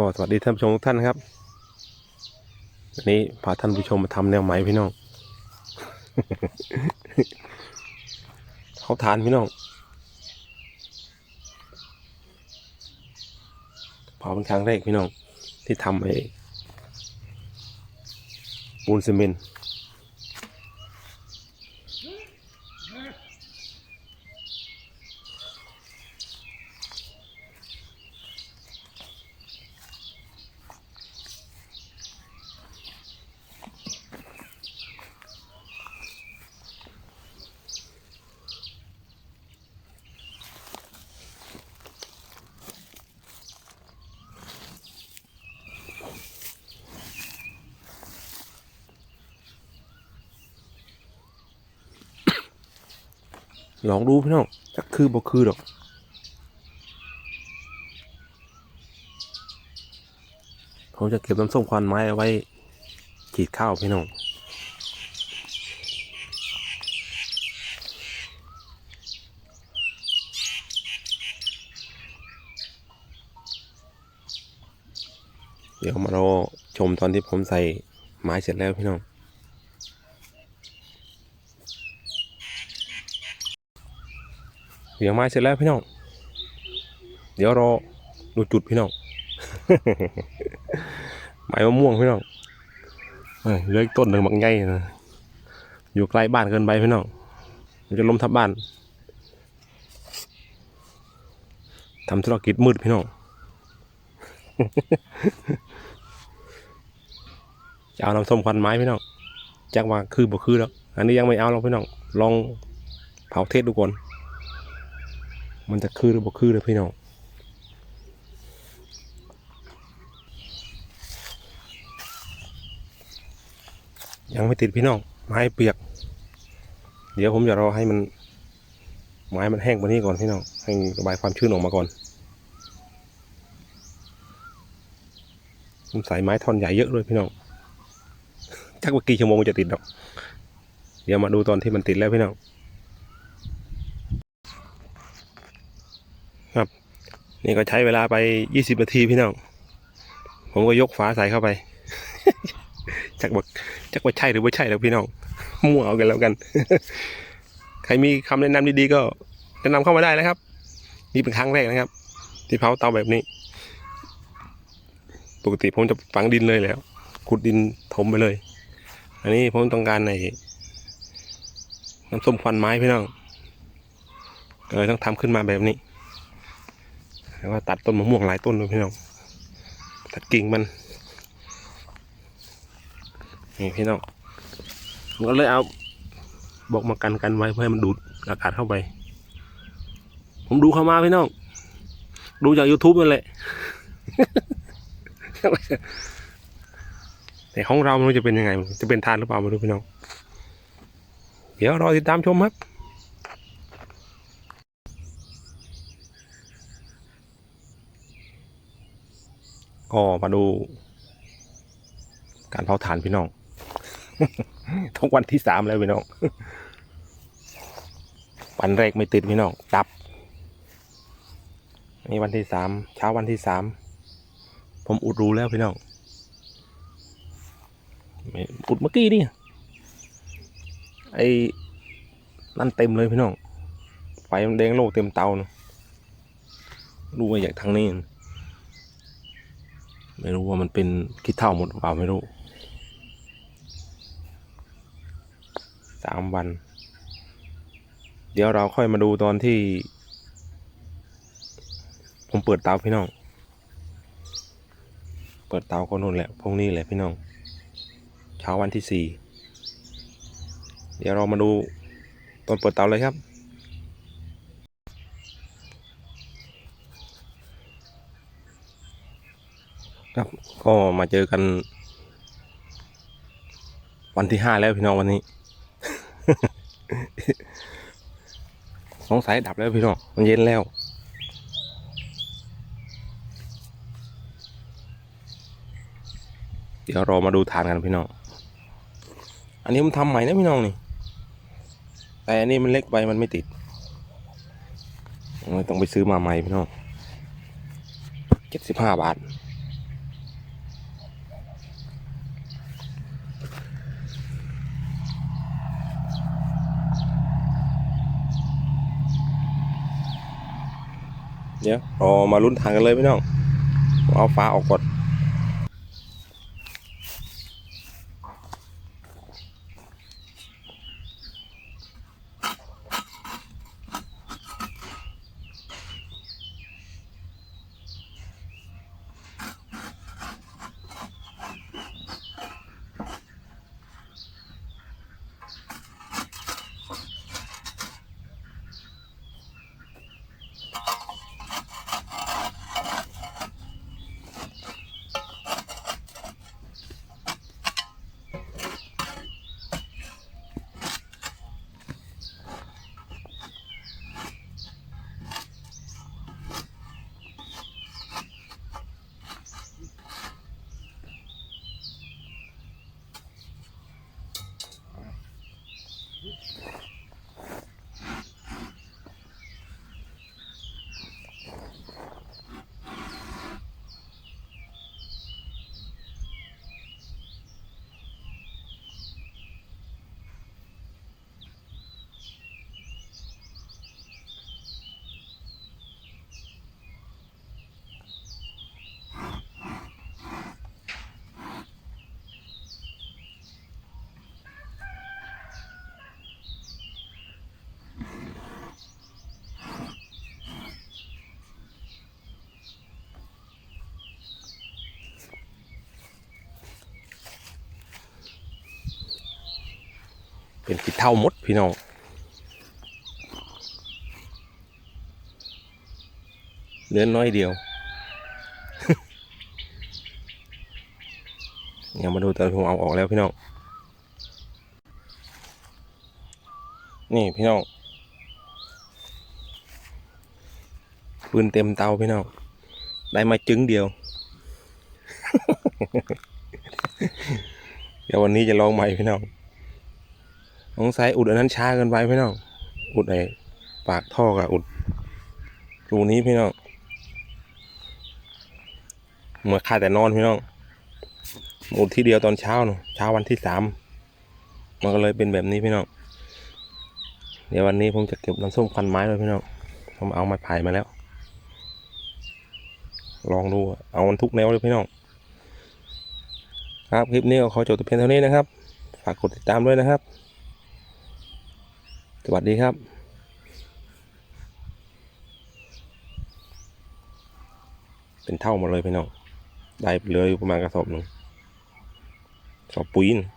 ก็สวัสดีท่านผู้ชมทุกท่านครับวันนี้พาท่านผู้ชมมาทำแนวไหมพี่น้องเขาทานพี่น้องเผาเป็นครั้งแรกพี่น้องที่ทำไอ้ปูนซีเมนต์ ลองดูพี่น้องจะคือบ่คือดอกผมจะเก็บน้ำส้มควันไม้เอาไว้ขีดข้าวพี่น้องเดี๋ยวมารอชมตอนที่ผมใส่ไม้เสร็จแล้วพี่น้อง เดี๋ยวไม้เสร็จแล้วพี่น้อง เดี๋ยวรอดูจุดพี่น้องไม้มะม่วงพี่น้องเอ้ยเหลืออีกต้นหนึ่งบักใหญ่นะอยู่ใกล้บ้านเกินไปพี่น้องมันจะล้มทับบ้านทำธุรกิจมืดพี่น้องจะเอาน้ำส้มควันไม้พี่น้องจักว่าคือบ่คือแล้ว อันนี้ยังไม่เอาหรอกพี่น้อง ลองเผาเทศดูก่อน มันจะคือหรือบ่คือเลยพี่น้องยังไม่ติดพี่น้องไม้เปียก เดี๋ยวผมจะรอให้มัน ไม้มันแห้งกว่านี้ก่อนพี่น้องให้ระบายความชื้นออกมาก่อนผมใส่ไม้ท่อนใหญ่เยอะเลยพี่น้องจักว่ากี่ชั่วโมงจะติดดอก เดี๋ยวมาดูตอนที่มันติดแล้วพี่น้อง นี่ก็ใช้เวลาไปยี่สิบนาทีพี่น้อง ผมก็ยกฝาใส่เข้าไป จักว่าจักว่าใช่หรือไม่ใช่แล้วพี่น้อง มั่วเอากันแล้วกัน ใครมีคำแนะนำดีๆก็แนะนำเข้ามาได้นะครับ นี่เป็นครั้งแรกนะครับ ที่เผาเตาแบบนี้ ปกติผมจะฝังดินเลยแล้ว ขุดดินถมไปเลย อันนี้ผมต้องการในน้ำส้มควันไม้พี่น้องก็เลยต้องทำขึ้นมาแบบนี้ แล้วก็ตัดต้นมะม่วงหลายต้นเลยพี่น้อง ตัดกิ่งมัน นี่พี่น้องผมก็เลยเอาบอกมากันกันไว้เพื่อให้มันดูดอากาศเข้าไป ผมดูเข้ามาพี่น้อง ดูจาก YouTube นั่นแหละ แต่ของเรามันจะเป็นยังไง จะเป็นทานหรือเปล่าไม่รู้พี่น้อง เดี๋ยวรอติดตามชมครับ ก็มาดูการเผาถ่านพี่น้อง ทุกวันที่สามแล้วพี่น้อง วันแรกไม่ติดพี่น้อง ดับ นี่วันที่สามเช้าวันที่สาม ผมอุดรูแล้วพี่น้องอุดเมื่อกี้นี่ ไอ้นั่นเต็มเลยพี่น้อง ไฟมันแดงโลกเต็มเตาเนอะดูมาจากทางนี้ ไม่รู้ว่ามันเป็นคิดเท่าหมดเปล่าไม่รู้สามวัน เดี๋ยวเราค่อยมาดูตอนที่ ผมเปิดเตาพี่น้อง เปิดเตาก็นู่นแหละพรุ่งนี้แหละพี่น้อง เช้าวันที่สี่เดี๋ยวเรามาดูตอนเปิดเตาเลยครับ ครับ ก็มาเจอกัน วันที่ห้าแล้วพี่น้องวันนี้ สงสัยดับแล้วพี่น้องมันเย็นแล้ว เดี๋ยวรอมาดูทานกันพี่น้อง อันนี้มันทำใหม่นะพี่น้องนี่ แต่อันนี้มันเล็กไปมันไม่ติดต้องไปซื้อมาใหม่พี่น้องเจ็ดสิบห้าบาท ดี๋ยวรอมาลุ้นทางกันเลยพี่น้อง เอาฟ้าออกก่อน เป็นกี่เท่าหมดพี่น้องเลือน้อยเดียวยังมาดูแตอนผมเอาออกแล้วพี่น้อง นี่พี่น้องปืนเต็มเตาพี่น้อง ได้มาจึงเดียว เดี๋ยววันนี้จะลองใหม่พี่น้อง สงสัยอุดอันนั้นช้าเกินไปพี่น้อง อุดไอ้ปากท่อกับอุดรูนี้พี่น้องเมื่อค่าแต่นอนพี่น้องอุดที่เดียวตอนเช้าเนอะเช้าวันที่สามมันก็เลยเป็นแบบนี้พี่น้อง เดี๋ยววันนี้ผมจะเก็บน้ำส้มควันไม้ด้วยพี่น้อง ผมเอาไม้ไผ่มาแล้ว ลองดู เอามันทุกแนวเลยพี่น้อง ครับคลิปนี้ก็ขอจบแต่เพียงเท่านี้นะครับ ฝากกดติดตามด้วยนะครับ สวัสดีครับเป็นเท่ามาเลยพี่น้อง ได้เหลืออยู่ประมาณกระสอบหนึ่งกระสอบปุ๋ยนะ